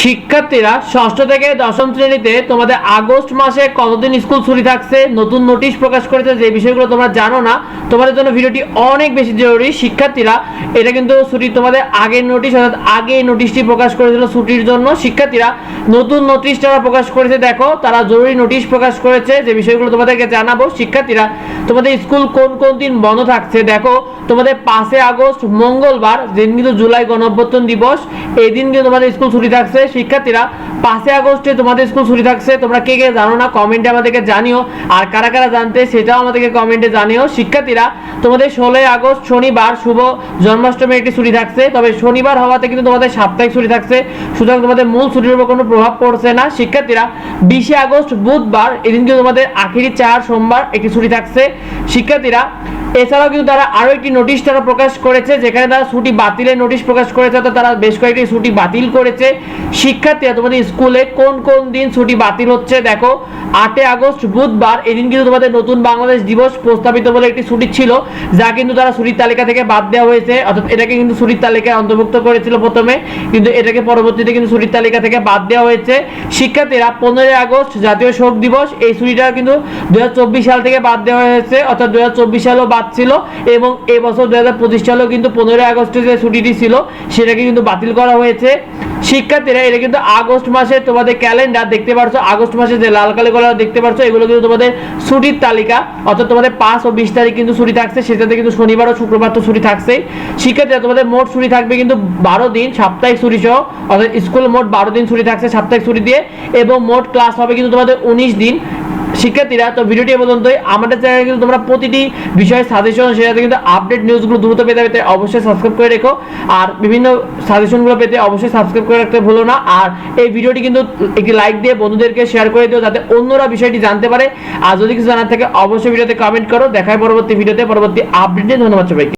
শিক্ষার্থীরা ষষ্ঠ থেকে দশম শ্রেণীতে তোমাদের আগস্ট মাসে কতদিন স্কুল ছুটি থাকছে, নতুন নোটিশ প্রকাশ করেছে, যে বিষয়গুলো তোমরা জানো না, তোমাদের জন্য ভিডিওটি অনেক বেশি জরুরি। শিক্ষার্থীরা, এটা কিন্তু ছুটি তোমাদের আগের নোটিশ, অর্থাৎ আগে নোটিশটি প্রকাশ করেছিল ছুটির জন্য। শিক্ষার্থীরা, নতুন নোটিশ তারা প্রকাশ করেছে, দেখো, তারা জরুরি নোটিশ প্রকাশ করেছে, যে বিষয়গুলো তোমাদেরকে জানাব। শিক্ষার্থীরা, তোমাদের স্কুল কোন কোন দিন বন্ধ থাকছে? দেখো, তোমাদের পাঁচে আগস্ট, মঙ্গলবার, যেদিন কিন্তু জুলাই গণঅভ্যর্থন দিবস, এই দিন কিন্তু তোমাদের স্কুল ছুটি থাকছে। শিক্ষার্থীরা পাঁচে আগস্টে তোমাদের স্কুল ছুটি থাকছে। তোমরা কে কে জানো না কমেন্টে আমাদেরকে জানিও। আর কারা কারা জানতে, সেটাও আমাদেরকে কমেন্টে জানিও। শিক্ষার্থীরা, তোমাদের ষোলোই আগস্ট শনিবার শুভ জন্মাষ্টমী একটি ছুটি থাকছে। তবে শনিবার হওয়াতে কিন্তু তোমাদের সাপ্তাহিক ছুটি থাকছে। সুতরাং তোমাদের মূল ছুটির উপর কোনো প্রভাব পড়ছে না। শিক্ষার্থীরা, বিশে আগস্ট বুধবার এদিন কিন্তু তোমাদের আখেরি চার সোমবার একটি ছুটি থাকছে। শিক্ষার্থীরা এছাড়াও কিন্তু তারা আরও একটি নোটিশ তারা প্রকাশ করেছে, যেখানে তারা ছুটি বাতিলের নোটিশ প্রকাশ করেছে তো তারা বেশ কয়েকটি ছুটি বাতিল করেছে। শিক্ষার্থীরা, তোমাদের স্কুলে কোন কোন দিন ছুটি বাতিল হচ্ছে, দেখো। আটই আগস্ট বুধবার এদিন কিন্তু তোমাদের নতুন বাংলাদেশ দিবস প্রস্তাবিত বলে একটি ছুটি ছিল, যা কিন্তু তারা ছুটির তালিকা থেকে বাদ দেওয়া হয়েছে। অর্থাৎ এটাকে কিন্তু ছুটির তালিকায় অন্তর্ভুক্ত করেছিল প্রথমে, কিন্তু এটাকে পরবর্তীতে কিন্তু ছুটির তালিকা থেকে বাদ দেওয়া হয়েছে। শিক্ষার্থীরা পনেরোই আগস্ট জাতীয় শোক দিবস, এই ছুটিটা কিন্তু দু হাজার চব্বিশ সাল থেকে বাদ দেওয়া হয়েছে, অর্থাৎ চব্বিশ সালেও বাদ ছিল এবং এই বছর দু সালেও কিন্তু পনেরোই আগস্টে যে ছুটিটি ছিল, সেটাকে কিন্তু বাতিল করা হয়েছে। শিক্ষার্থীরা, এটা কিন্তু আগস্ট মাসে তোমাদের ক্যালেন্ডার দেখতে পারছ। আগস্ট মাসে যে লাল কালি কলার দেখতে পারছ, এগুলো কিন্তু তোমাদের ছুটির তালিকা। অর্থাৎ তোমাদের পাঁচ ও বিশ তারিখ কিন্তু ছুটি থাকছে, সেটাতে কিন্তু শনিবার ও শুক্রবার তো ছুটি থাকছে। শিক্ষার্থীরা, তোমাদের মোট ছুটি থাকবে কিন্তু বারো দিন, সাপ্তাহিক ছুটি সহ। অর্থাৎ স্কুল মোট বারো দিন ছুটি থাকছে সাপ্তাহিক ছুটি দিয়ে, এবং মোট ক্লাস হবে কিন্তু তোমাদের উনিশ দিন। শিক্ষার্থীরা, তো ভিডিওটি পর্যন্তই। আমাদের চ্যানেলে কিন্তু তোমরা প্রতিটি বিষয়ে সাজেশন সেটাতে কিন্তু আপডেট নিউজগুলো দ্রুত পেতে পেতে অবশ্যই সাবস্ক্রাইব করে রেখো। আর বিভিন্ন সাজেশনগুলো পেতে অবশ্যই সাবস্ক্রাইব করে রাখতে ভুলো না। আর এই ভিডিওটি কিন্তু একটি লাইক দিয়ে বন্ধুদেরকে শেয়ার করে দিও, যাতে অন্যরা বিষয়টি জানতে পারে। আর যদি কিছু জানার থাকে, অবশ্যই ভিডিওতে কমেন্ট করো। দেখায় পরবর্তী ভিডিওতে পরবর্তী আপডেট নিয়ে। ধন্যবাদ সবাইকে।